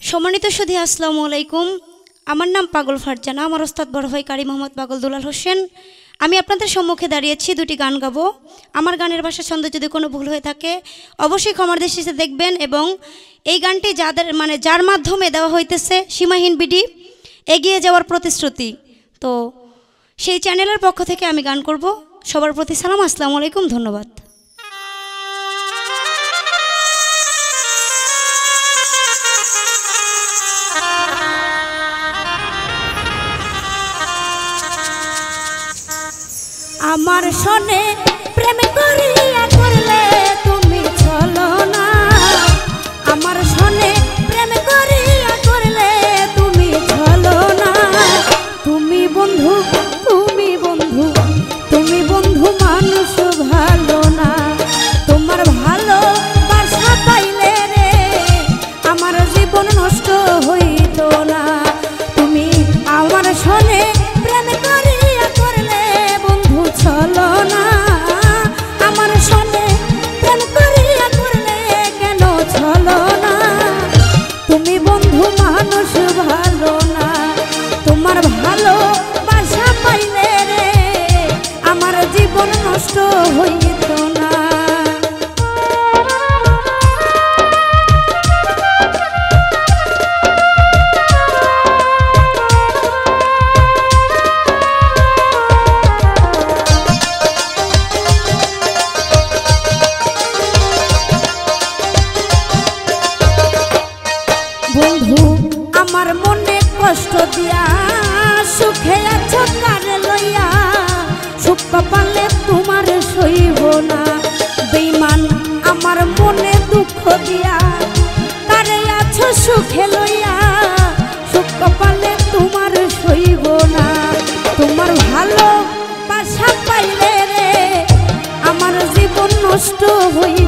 সম্মানিত সুধী, আসসালামু আলাইকুম। আমার নাম পাগল ফারজানা, আমার ওস্তাদ বড় ভাই কারি মোহাম্মদ পাগল দুলাল হোসেন। আমি আপনাদের সম্মুখে দাঁড়িয়েছি, দুটি গান গাবো। আমার গানের ভাষা ছন্দ যদি কোনো ভুল হয়ে থাকে, অবশ্যই ক্ষমার দৃষ্টিতে দেখবেন এবং এই গানটি যাদের মানে যার মাধ্যমে দেওয়া হইতেছে, সীমাহীন বিডি, এগিয়ে যাওয়ার প্রতিশ্রুতি। তো সেই চ্যানেলের পক্ষ থেকে আমি গান করব। সবার প্রতি সালাম, আসসালামু আলাইকুম, ধন্যবাদ। আমার সনে প্রেম করিয়া করলে তুমি চলো না। আমার সনে প্রেম করিয়া করলে তুমি চলো না। তুমি বন্ধু তুমি বন্ধু তুমি বন্ধু মানুষ ভালো না। তোমার ভালো বাসা পাইলে রে, আমার জীবন নষ্ট হইত না। তুমি আমার সনে কষ্ট দিয়া, সুখে আছো কারে লইয়া? সুখ কপালে তোমার সইব না। বেইমান আমার মনে দুঃখ দিয়া, কারে আছো সুখে লইয়া? সুখ কপালে তোমার সইব না। তোমার ভালো বাসা পাইলে রে, আমার জীবন নষ্ট হইত